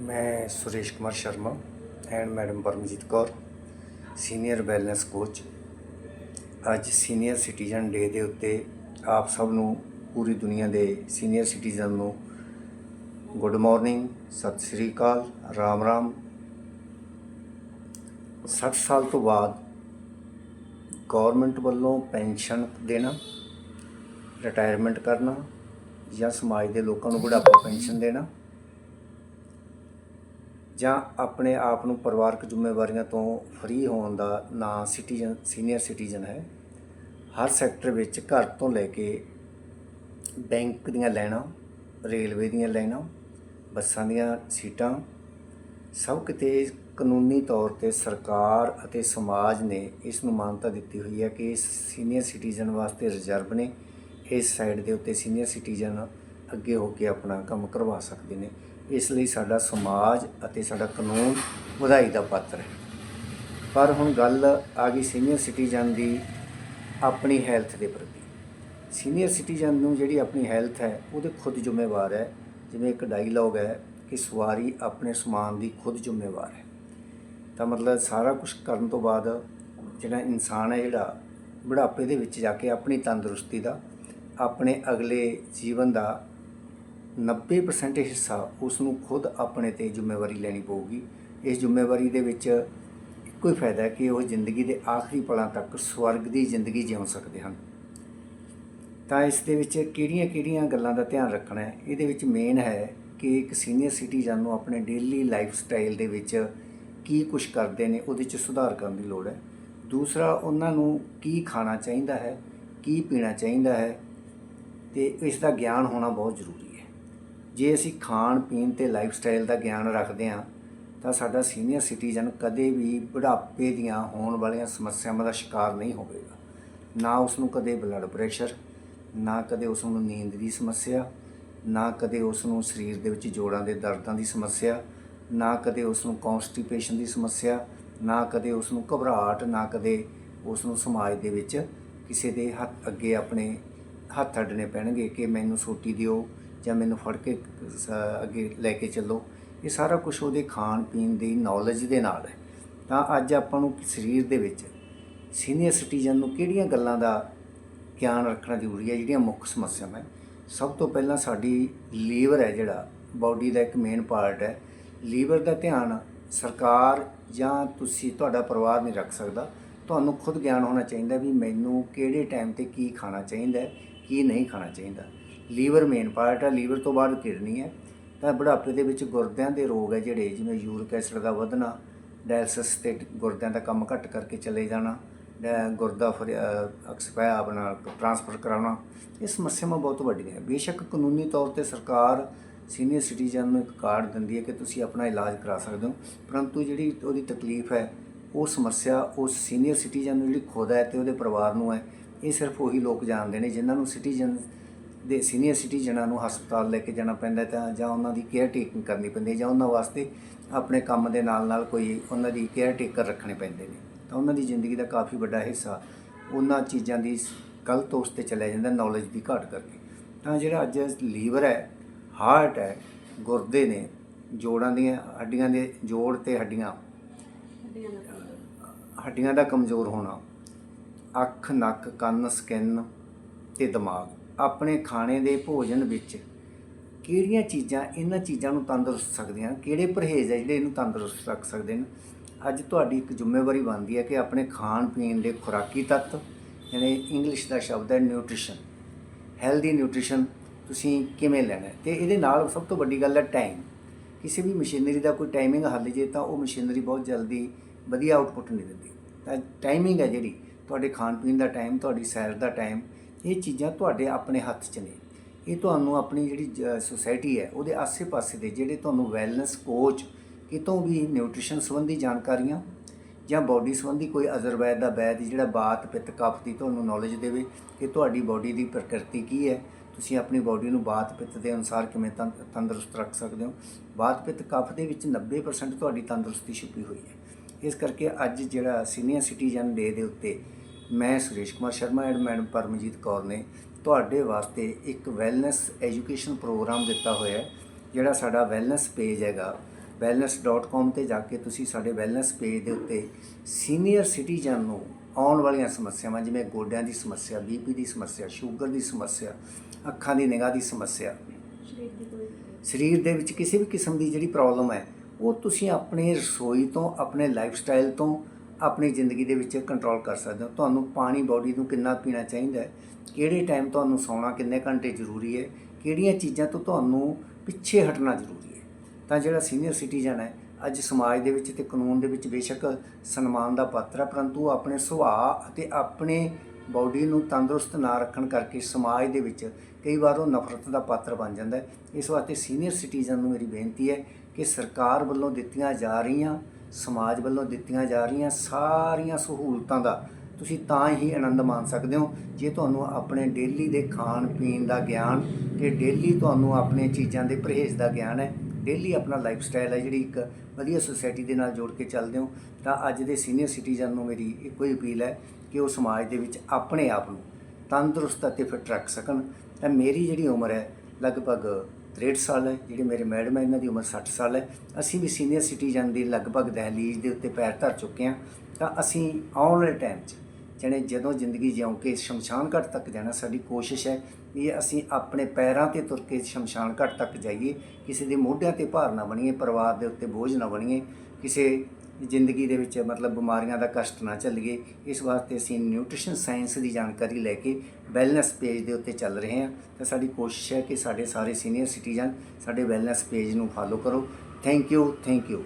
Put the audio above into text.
ਮੈਂ Suresh Kumar Sharma and madam Paramjit Kaur senior wellness coach ਅੱਜ senior citizen day ਦੇ ਉੱਤੇ ਆਪ ਸਭ ਨੂੰ, ਪੂਰੀ ਦੁਨੀਆ ਦੇ ਸੀਨੀਅਰ ਸਿਟੀਜ਼ਨ ਨੂੰ ਗੁੱਡ ਮਾਰਨਿੰਗ ਸਤਿ ਸ੍ਰੀ ਅਕਾਲ, ਰਾਮ ਰਾਮ। 60 ਸਾਲ ਤੋਂ ਬਾਅਦ ਗਵਰਨਮੈਂਟ ਵੱਲੋਂ ਪੈਨਸ਼ਨ ਦੇਣਾ ਰਿਟਾਇਰਮੈਂਟ ਕਰਨਾ ਜਾਂ ਸਮਾਜ ਦੇ ਲੋਕਾਂ ਨੂੰ ਬੁਢਾਪਾ ਪੈਨਸ਼ਨ ਦੇਣਾ ਜਾਂ ਆਪਣੇ ਆਪ ਨੂੰ ਪਰਿਵਾਰਕ ਜ਼ਿੰਮੇਵਾਰੀਆਂ ਤੋਂ ਫ੍ਰੀ ਹੋਣ ਦਾ ਨਾਂ ਸਿਟੀਜ਼ਨ ਸੀਨੀਅਰ ਸਿਟੀਜ਼ਨ ਹੈ। ਹਰ ਸੈਕਟਰ ਵਿੱਚ ਘਰ ਤੋਂ ਲੈ ਕੇ ਬੈਂਕ ਦੀਆਂ ਲਾਈਨਾਂ ਰੇਲਵੇ ਦੀਆਂ ਲਾਈਨਾਂ, ਬੱਸਾਂ ਦੀਆਂ ਸੀਟਾਂ, ਸਭ ਕਿਤੇ ਕਾਨੂੰਨੀ ਤੌਰ ਤੇ ਸਰਕਾਰ ਅਤੇ ਸਮਾਜ ਨੇ ਇਸ ਨੂੰ ਮਾਨਤਾ ਦਿੱਤੀ ਹੋਈ ਹੈ ਕਿ ਸੀਨੀਅਰ ਸਿਟੀਜ਼ਨ ਵਾਸਤੇ ਰਿਜ਼ਰਵ ਨੇ। ਇਸ ਸਾਈਡ ਦੇ ਉੱਤੇ ਸੀਨੀਅਰ ਸਿਟੀਜ਼ਨ ਅੱਗੇ ਹੋ ਕੇ ਆਪਣਾ ਕੰਮ ਕਰਵਾ ਸਕਦੇ ਨੇ। ਇਸ ਲਈ ਸਾਡਾ ਸਮਾਜ ਅਤੇ ਸਾਡਾ ਕਾਨੂੰਨ ਵਧਾਈ ਦਾ ਪਾਤਰ ਹੈ। ਪਰ ਹੁਣ ਗੱਲ ਆ ਗਈ ਸੀਨੀਅਰ ਸਿਟੀਜ਼ਨ ਦੀ ਆਪਣੀ ਹੈਲਥ ਦੇ ਪ੍ਰਤੀ। ਸੀਨੀਅਰ ਸਿਟੀਜ਼ਨ ਨੂੰ ਜਿਹੜੀ ਆਪਣੀ ਹੈਲਥ ਹੈ, ਉਹਦੇ ਖੁਦ ਜ਼ਿੰਮੇਵਾਰ ਹੈ। ਜਿਵੇਂ ਇੱਕ ਡਾਇਲੌਗ ਹੈ ਕਿ ਸਵਾਰੀ ਆਪਣੇ ਸਮਾਨ ਦੀ ਖੁਦ ਜ਼ਿੰਮੇਵਾਰ ਹੈ। ਤਾਂ ਮਤਲਬ ਸਾਰਾ ਕੁਝ ਕਰਨ ਤੋਂ ਬਾਅਦ ਜਿਹੜਾ ਇਨਸਾਨ ਹੈ, ਜਿਹੜਾ ਬੁਢਾਪੇ ਦੇ ਵਿੱਚ ਜਾ ਕੇ ਆਪਣੀ ਤੰਦਰੁਸਤੀ ਦਾ, ਆਪਣੇ ਅਗਲੇ ਜੀਵਨ ਦਾ 90% ਹਿੱਸਾ ਉਸ ਨੂੰ ਖੁਦ ਆਪਣੇ ਤੇ ਜ਼ਿੰਮੇਵਾਰੀ ਲੈਣੀ ਪਊਗੀ। ਇਸ ਜ਼ਿੰਮੇਵਾਰੀ ਦੇ ਵਿੱਚ ਇੱਕੋ ਹੀ ਫਾਇਦਾ ਕਿ ਉਹ ਜ਼ਿੰਦਗੀ ਦੇ ਆਖਰੀ ਪਲਾਂ ਤੱਕ ਸਵਰਗ ਦੀ ਜ਼ਿੰਦਗੀ ਜਿਉ ਸਕਦੇ ਹਨ। ਤਾਂ ਇਸ ਦੇ ਵਿੱਚ ਕਿਹੜੀਆਂ-ਕਿਹੜੀਆਂ ਗੱਲਾਂ ਦਾ ਧਿਆਨ ਰੱਖਣਾ ਹੈ? ਇਹਦੇ ਵਿੱਚ ਮੇਨ ਹੈ ਕਿ ਇੱਕ ਸੀਨੀਅਰ ਸਿਟੀਜ਼ਨ ਨੂੰ ਆਪਣੇ ਡੇਲੀ ਲਾਈਫ ਸਟਾਈਲ ਦੇ ਵਿੱਚ ਕੀ ਕੁਝ ਕਰਦੇ ਨੇ, ਉਹਦੇ 'ਚ ਸੁਧਾਰ ਕਰਨ ਦੀ ਲੋੜ ਹੈ। ਦੂਸਰਾ, ਉਹਨਾਂ ਨੂੰ ਕੀ ਖਾਣਾ ਚਾਹੀਦਾ ਹੈ, ਕੀ ਪੀਣਾ ਚਾਹੀਦਾ ਹੈ, ਤੇ ਇਸ ਦਾ ਗਿਆਨ ਹੋਣਾ ਬਹੁਤ ਜ਼ਰੂਰੀ ਹੈ। ਜੇ ਅਸੀਂ ਖਾਣ ਪੀਣ ਤੇ ਲਾਈਫ ਸਟਾਈਲ ਦਾ ਗਿਆਨ ਰੱਖਦੇ ਹਾਂ, ਤਾਂ ਸਾਡਾ ਸੀਨੀਅਰ ਸਿਟੀਜ਼ਨ ਕਦੇ ਵੀ ਬੁਢਾਪੇ ਦੀਆਂ ਹੋਣ ਵਾਲੀਆਂ ਸਮੱਸਿਆਵਾਂ ਦਾ ਸ਼ਿਕਾਰ ਨਹੀਂ ਹੋਵੇਗਾ। ਨਾ ਉਸ ਨੂੰ ਕਦੇ ਬਲੱਡ ਪ੍ਰੈਸ਼ਰ ਨਾ ਕਦੇ ਉਸ ਨੂੰ ਨੀਂਦ ਦੀ ਸਮੱਸਿਆ, ਨਾ ਕਦੇ ਉਸ ਨੂੰ ਸਰੀਰ ਦੇ ਵਿੱਚ ਜੋੜਾਂ ਦੇ ਦਰਦਾਂ ਦੀ ਸਮੱਸਿਆ, ਨਾ ਕਦੇ ਉਸ ਨੂੰ ਕਨਸਟੀਪੇਸ਼ਨ ਦੀ ਸਮੱਸਿਆ, ਨਾ ਕਦੇ ਉਸ ਨੂੰ ਘਬਰਾਹਟ, ਨਾ ਕਦੇ ਉਸ ਨੂੰ ਸਮਾਜ ਦੇ ਵਿੱਚ ਕਿਸੇ ਦੇ ਹੱਥ ਅੱਗੇ ਆਪਣੇ ਹੱਥ ਅੱਡਣੇ ਪੈਣਗੇ ਕਿ ਮੈਨੂੰ ਸੋਟੀ ਦਿਓ ਜਾਂ ਮੈਨੂੰ ਫੜ ਕੇ ਅੱਗੇ ਲੈ ਕੇ ਚੱਲੋ। ਇਹ ਸਾਰਾ ਕੁਝ ਉਹਦੇ ਖਾਣ ਪੀਣ ਦੀ ਨੌਲੇਜ ਦੇ ਨਾਲ ਹੈ। ਤਾਂ ਅੱਜ ਆਪਾਂ ਨੂੰ ਸਰੀਰ ਦੇ ਵਿੱਚ ਸੀਨੀਅਰ ਸਿਟੀਜ਼ਨ ਨੂੰ ਕਿਹੜੀਆਂ ਗੱਲਾਂ ਦਾ ਗਿਆਨ ਰੱਖਣਾ ਜ਼ਰੂਰੀ ਹੈ, ਜਿਹੜੀਆਂ ਮੁੱਖ ਸਮੱਸਿਆਵਾਂ ਹੈ? ਸਭ ਤੋਂ ਪਹਿਲਾਂ ਸਾਡੀ ਲੀਵਰ ਹੈ ਜਿਹੜਾ ਬਾਡੀ ਦਾ ਇੱਕ ਮੇਨ ਪਾਰਟ ਹੈ। ਲੀਵਰ ਦਾ ਧਿਆਨ ਸਰਕਾਰ ਜਾਂ ਤੁਸੀਂ, ਤੁਹਾਡਾ ਪਰਿਵਾਰ ਨਹੀਂ ਰੱਖ ਸਕਦਾ। ਤੁਹਾਨੂੰ ਖੁਦ ਗਿਆਨ ਹੋਣਾ ਚਾਹੀਦਾ ਵੀ ਮੈਨੂੰ ਕਿਹੜੇ ਟਾਈਮ ਤੇ ਕੀ ਖਾਣਾ ਚਾਹੀਦਾ ਕੀ ਨਹੀਂ ਖਾਣਾ ਚਾਹੀਦਾ। ਲੀਵਰ ਮੇਨ ਪਾਰਟ ਆ, ਲੀਵਰ ਤੋਂ ਬਾਅਦ ਕਿਡਨੀ ਹੈ। ਤਾਂ ਬੁਢਾਪੇ ਦੇ ਵਿੱਚ ਗੁਰਦਿਆਂ ਦੇ ਰੋਗ ਹੈ ਜਿਹੜੇ, ਜਿਵੇਂ ਯੂਰਿਕ ਐਸਿਡ ਦਾ ਵਧਣਾ, ਡਾਇਲਸਿਸ ਤੇ ਗੁਰਦਿਆਂ ਦਾ ਕੰਮ ਘੱਟ ਕਰਕੇ ਚਲੇ ਜਾਣਾ, ਡੈ- ਗੁਰਦਾ ਫਿਰ ਐਕਸਪਾਇਰ ਆਪਣਾ ਟ੍ਰਾਂਸਫਰ ਕਰਾਉਣਾ, ਇਹ ਸਮੱਸਿਆਵਾਂ ਬਹੁਤ ਵੱਡੀਆਂ ਹੈ। ਬੇਸ਼ੱਕ ਕਾਨੂੰਨੀ ਤੌਰ ਤੇ ਸਰਕਾਰ ਸੀਨੀਅਰ ਸਿਟੀਜ਼ਨ ਨੂੰ ਇੱਕ ਕਾਰਡ ਦਿੰਦੀ ਹੈ ਕਿ ਤੁਸੀਂ ਆਪਣਾ ਇਲਾਜ ਕਰਾ ਸਕਦੇ ਹੋ, ਪਰੰਤੂ ਜਿਹੜੀ ਉਹਦੀ ਤਕਲੀਫ ਹੈ, ਉਹ ਸਮੱਸਿਆ ਉਸ ਸੀਨੀਅਰ ਸਿਟੀਜ਼ਨ ਨੂੰ ਜਿਹੜੀ ਖੁਦ ਹੈ ਤੇ ਉਹਦੇ ਪਰਿਵਾਰ ਨੂੰ ਹੈ, ਇਹ ਸਿਰਫ ਉਹੀ ਲੋਕ ਜਾਣਦੇ ਨੇ ਜਿਨ੍ਹਾਂ ਨੂੰ ਸਿਟੀਜ਼ਨ ਦੇ ਸੀਨੀਅਰ ਸਿਟੀਜ਼ਨਾਂ ਨੂੰ ਹਸਪਤਾਲ ਲੈ ਕੇ ਜਾਣਾ ਪੈਂਦਾ ਤਾਂ ਜਾਂ ਉਹਨਾਂ ਦੀ ਕੇਅਰ ਟੇਕਿੰਗ ਕਰਨੀ ਪੈਂਦੀ ਹੈ ਜਾਂ ਉਹਨਾਂ ਵਾਸਤੇ ਆਪਣੇ ਕੰਮ ਦੇ ਨਾਲ ਨਾਲ ਕੋਈ ਉਹਨਾਂ ਦੀ ਕੇਅਰ ਟੇਕਰ ਰੱਖਣੇ ਪੈਂਦੇ ਨੇ। ਤਾਂ ਉਹਨਾਂ ਦੀ ਜ਼ਿੰਦਗੀ ਦਾ ਕਾਫੀ ਵੱਡਾ ਹਿੱਸਾ ਉਹਨਾਂ ਚੀਜ਼ਾਂ ਦੀ ਗਲਤ ਉਸ ਤੇ ਚਲਿਆ ਜਾਂਦਾ ਨੌਲੇਜ ਦੀ ਘਾਟ ਕਰਕੇ। ਤਾਂ ਜਿਹੜਾ ਅੱਜ ਲੀਵਰ ਹੈ ਹਾਰਟ ਹੈ, ਗੁਰਦੇ ਨੇ, ਜੋੜਾਂ ਦੀਆਂ, ਹੱਡੀਆਂ ਦੇ ਜੋੜ ਤੇ ਹੱਡੀਆਂ। ਹੱਡੀਆਂ ਦਾ ਕਮਜ਼ੋਰ ਹੋਣਾ, ਅੱਖ, ਨੱਕ, ਕੰਨ ਸਕਿਨ ਤੇ ਦਿਮਾਗ। ਆਪਣੇ ਖਾਣੇ ਦੇ ਭੋਜਨ ਵਿੱਚ ਕਿਹੜੀਆਂ ਚੀਜ਼ਾਂ ਇਹਨਾਂ ਚੀਜ਼ਾਂ ਨੂੰ ਤੰਦਰੁਸਤ ਸਕਦੀਆਂ ਕਿਹੜੇ ਪਰਹੇਜ਼ ਹੈ ਜਿਹੜੇ ਇਹਨੂੰ ਤੰਦਰੁਸਤ ਰੱਖ ਸਕਦੇ ਨੇ? ਅੱਜ ਤੁਹਾਡੀ ਇੱਕ ਜ਼ਿੰਮੇਵਾਰੀ ਬਣਦੀ ਹੈ ਕਿ ਆਪਣੇ ਖਾਣ ਪੀਣ ਦੇ ਖੁਰਾਕੀ ਤੱਤ, ਯਾਨੀ ਇੰਗਲਿਸ਼ ਦਾ ਸ਼ਬਦ ਹੈ ਨਿਊਟ੍ਰੀਸ਼ਨ। ਹੈਲਦੀ ਨਿਊਟ੍ਰੀਸ਼ਨ ਤੁਸੀਂ ਕਿਵੇਂ ਲੈਣਾ? ਹੈ ਤੇ ਇਹਦੇ ਨਾਲ ਸਭ ਤੋਂ ਵੱਡੀ ਗੱਲ ਹੈ ਟਾਈਮ। ਕਿਸੇ ਵੀ ਮਸ਼ੀਨਰੀ ਦਾ ਕੋਈ ਟਾਈਮਿੰਗ ਹੱਲ ਜੇ ਤਾਂ ਉਹ ਮਸ਼ੀਨਰੀ ਬਹੁਤ ਜਲਦੀ ਵਧੀਆ ਆਉਟਪੁੱਟ ਨਹੀਂ ਦਿੰਦੀ। ਤਾਂ ਟਾਈਮਿੰਗ ਹੈ ਜਿਹੜੀ, ਤੁਹਾਡੇ ਖਾਣ ਪੀਣ ਦਾ ਟਾਈਮ, ਤੁਹਾਡੀ ਸੈਰ ਦਾ ਟਾਈਮ ਇਹ ਚੀਜ਼ਾਂ ਤੁਹਾਡੇ ਆਪਣੇ ਹੱਥ 'ਚ ਨੇ। ਇਹ ਤੁਹਾਨੂੰ ਆਪਣੀ ਜਿਹੜੀ ਸੁਸਾਇਟੀ ਹੈ, ਉਹਦੇ ਆਸੇ-ਪਾਸੇ ਦੇ ਜਿਹੜੇ ਤੁਹਾਨੂੰ ਵੈਲਨੈਸ ਕੋਚ ਕਿਤੋਂ ਵੀ ਨਿਊਟ੍ਰੀਸ਼ਨ ਸੰਬੰਧੀ ਜਾਣਕਾਰੀਆਂ ਜਾਂ ਬਾਡੀ ਸੰਬੰਧੀ ਕੋਈ ਅਜ਼ਰਵੈਦ ਦਾ ਵੈਦ ਜਿਹੜਾ ਬਾਤ, ਪਿੱਤ ਕਫ ਦੀ ਤੁਹਾਨੂੰ ਨੌਲੇਜ ਦੇਵੇ ਕਿ ਤੁਹਾਡੀ ਬਾਡੀ ਦੀ ਪ੍ਰਕਿਰਤੀ ਕੀ ਹੈ, ਤੁਸੀਂ ਆਪਣੀ ਬਾਡੀ ਨੂੰ ਬਾਤ, ਪਿੱਤ ਦੇ ਅਨੁਸਾਰ ਕਿਵੇਂ ਤੰ- ਤੰਦਰੁਸਤ ਰੱਖ ਸਕਦੇ ਹੋ। ਬਾਤ, ਪਿੱਤ ਕਫ ਦੇ ਵਿੱਚ 90% ਤੁਹਾਡੀ ਤੰਦਰੁਸਤੀ ਛੁਪੀ ਹੋਈ ਹੈ। ਇਸ ਕਰਕੇ ਅੱਜ ਜਿਹੜਾ ਸੀਨੀਅਰ ਸਿਟੀਜ਼ਨ ਡੇ ਦੇ ਉੱਤੇ ਮੈਂ ਸੁਰੇਸ਼ ਕੁਮਾਰ ਸ਼ਰਮਾ ਐਂਡ ਮੈਡਮ ਪਰਮਜੀਤ ਕੌਰ ਨੇ ਤੁਹਾਡੇ ਵਾਸਤੇ ਇੱਕ ਵੈਲਨੈਸ ਐਜੂਕੇਸ਼ਨ ਪ੍ਰੋਗਰਾਮ ਦਿੱਤਾ ਹੋਇਆ ਹੈ ਜਿਹੜਾ ਸਾਡਾ ਵੈਲਨੈਸ ਪੇਜ ਹੈਗਾ। wellness.com ਤੇ ਜਾ ਕੇ ਤੁਸੀਂ ਸਾਡੇ ਵੈਲਨੈਸ ਪੇਜ ਦੇ ਉੱਤੇ ਸੀਨੀਅਰ ਸਿਟੀਜ਼ਨ ਨੂੰ ਆਉਣ ਵਾਲੀਆਂ ਸਮੱਸਿਆਵਾਂ ਜਿਵੇਂ ਗੋਡਿਆਂ ਦੀ ਸਮੱਸਿਆ ਬੀਪੀ ਦੀ ਸਮੱਸਿਆ ਸ਼ੂਗਰ ਦੀ ਸਮੱਸਿਆ ਅੱਖਾਂ ਦੀ ਨਿਗਾਹ ਦੀ ਸਮੱਸਿਆ ਸਰੀਰ ਦੀ ਕੋਈ ਸਰੀਰ ਦੇ ਵਿੱਚ ਕਿਸੇ ਵੀ ਕਿਸਮ ਦੀ ਜਿਹੜੀ ਪ੍ਰੋਬਲਮ ਹੈ ਉਹ ਤੁਸੀਂ ਆਪਣੀ ਰਸੋਈ ਤੋਂ ਆਪਣੇ ਲਾਈਫ ਸਟਾਈਲ ਤੋਂ ਆਪਣੀ ਜ਼ਿੰਦਗੀ ਦੇ ਵਿੱਚ ਕੰਟਰੋਲ ਕਰ ਸਕਦੇ ਹੋ। ਤੁਹਾਨੂੰ ਪਾਣੀ ਬਾਡੀ ਨੂੰ ਕਿੰਨਾ ਪੀਣਾ ਚਾਹੀਦਾ ਹੈ? ਕਿਹੜੇ ਟਾਈਮ ਤੁਹਾਨੂੰ ਸੌਣਾ, ਕਿੰਨੇ ਘੰਟੇ ਜ਼ਰੂਰੀ ਹੈ? ਕਿਹੜੀਆਂ ਚੀਜ਼ਾਂ ਤੋਂ ਤੁਹਾਨੂੰ ਪਿੱਛੇ ਹਟਣਾ ਜ਼ਰੂਰੀ ਹੈ? ਤਾਂ ਜਿਹੜਾ ਸੀਨੀਅਰ ਸਿਟੀਜ਼ਨ ਹੈ, ਅੱਜ ਸਮਾਜ ਦੇ ਵਿੱਚ ਤੇ ਕਾਨੂੰਨ ਦੇ ਵਿੱਚ ਬੇਸ਼ੱਕ ਸਨਮਾਨ ਦਾ ਪਾਤਰ ਹੈ ਪਰੰਤੂ ਆਪਣੇ ਸੁਭਾਅ ਅਤੇ ਆਪਣੇ ਬਾਡੀ ਨੂੰ ਤੰਦਰੁਸਤ ਨਾ ਰੱਖਣ ਕਰਕੇ ਸਮਾਜ ਦੇ ਵਿੱਚ ਕਈ ਵਾਰ ਉਹ ਨਫ਼ਰਤ ਦਾ ਪਾਤਰ ਬਣ ਜਾਂਦਾ ਹੈ। ਇਸ ਵਾਸਤੇ ਸੀਨੀਅਰ ਸਿਟੀਜ਼ਨ ਨੂੰ ਮੇਰੀ ਬੇਨਤੀ ਹੈ ਕਿ ਸਰਕਾਰ ਵੱਲੋਂ ਦਿੱਤੀਆਂ ਜਾ ਰਹੀਆਂ ਸਮਾਜ ਵੱਲੋਂ ਦਿੱਤੀਆਂ ਜਾ ਰਹੀਆਂ ਸਾਰੀਆਂ ਸਹੂਲਤਾਂ ਦਾ ਤੁਸੀਂ ਤਾਂ ਹੀ ਆਨੰਦ ਮਾਣ ਸਕਦੇ ਹੋ ਜੇ ਤੁਹਾਨੂੰ ਆਪਣੇ ਡੇਲੀ ਦੇ ਖਾਣ ਪੀਣ ਦਾ ਗਿਆਨ ਤੇ ਡੇਲੀ ਤੁਹਾਨੂੰ ਆਪਣੇ ਚੀਜ਼ਾਂ ਦੇ ਪਰਹੇਜ਼ ਦਾ ਗਿਆਨ ਹੈ, ਡੇਲੀ ਆਪਣਾ ਲਾਈਫ ਸਟਾਈਲ ਹੈ ਜਿਹੜੀ ਇੱਕ ਵਧੀਆ ਸੁਸਾਇਟੀ ਦੇ ਨਾਲ ਜੋੜ ਕੇ ਚੱਲਦੇ ਹੋ, ਤਾਂ ਅੱਜ ਦੇ ਸੀਨੀਅਰ ਸਿਟੀਜ਼ਨ ਨੂੰ ਮੇਰੀ ਇੱਕੋ ਹੀ ਅਪੀਲ ਹੈ ਕਿ ਉਹ ਸਮਾਜ ਦੇ ਵਿੱਚ ਆਪਣੇ ਆਪ ਨੂੰ ਤੰਦਰੁਸਤ ਅਤੇ ਫਿੱਟ ਰੱਖ ਸਕਣ। ਤਾਂ ਮੇਰੀ ਜਿਹੜੀ ਉਮਰ ਹੈ ਲਗਭਗ 63 ਸਾਲ ਹੈ, ਜਿਹੜੇ ਮੇਰੇ ਮੈਡਮ ਹੈ, ਇਹਨਾਂ ਦੀ ਉਮਰ 60 ਸਾਲ ਹੈ। ਅਸੀਂ ਵੀ ਸੀਨੀਅਰ ਸਿਟੀਜ਼ਨ ਦੀ ਲਗਭਗ ਦਹਲੀਜ਼ ਦੇ ਉੱਤੇ ਪੈਰ ਧਰ ਚੁੱਕੇ ਹਾਂ। ਤਾਂ ਅਸੀਂ ਆਉਣ ਵਾਲੇ ਟਾਈਮ 'ਚ ਜਣੇ ਜਦੋਂ ਜ਼ਿੰਦਗੀ ਜਿਉਂ ਕੇ ਸ਼ਮਸ਼ਾਨ ਘਾਟ ਤੱਕ ਜਾਣਾ ਸਾਡੀ ਕੋਸ਼ਿਸ਼ ਹੈ ਵੀ ਅਸੀਂ ਆਪਣੇ ਪੈਰਾਂ ਤੇ ਤੁਰ ਕੇ ਸ਼ਮਸ਼ਾਨ ਘਾਟ ਤੱਕ ਜਾਈਏ। ਕਿਸੇ ਦੇ ਮੋਢਿਆਂ ਤੇ ਭਾਰ ਨਾ ਬਣੀਏ, ਪਰਿਵਾਰ ਦੇ ਉੱਤੇ ਬੋਝ ਨਾ ਬਣੀਏ। ਕਿਸੇ ਜ਼ਿੰਦਗੀ ਦੇ ਵਿੱਚ ਮਤਲਬ ਬਿਮਾਰੀਆਂ ਦਾ ਕਸ਼ਟ ਨਾ ਚੱਲੀਏ, ਇਸ ਵਾਸਤੇ ਅਸੀਂ ਨਿਊਟ੍ਰੀਸ਼ਨ ਸਾਇੰਸ ਦੀ ਜਾਣਕਾਰੀ ਲੈ ਕੇ ਵੈਲਨੈਸ ਪੇਜ ਦੇ ਉੱਤੇ ਚੱਲ ਰਹੇ ਹਾਂ। ਤਾਂ ਸਾਡੀ ਕੋਸ਼ਿਸ਼ ਹੈ ਕਿ ਸਾਡੇ ਸਾਰੇ ਸੀਨੀਅਰ ਸਿਟੀਜ਼ਨ ਸਾਡੇ ਵੈਲਨੈਸ ਪੇਜ ਨੂੰ ਫਾਲੋ ਕਰੋ। Thank you thank you.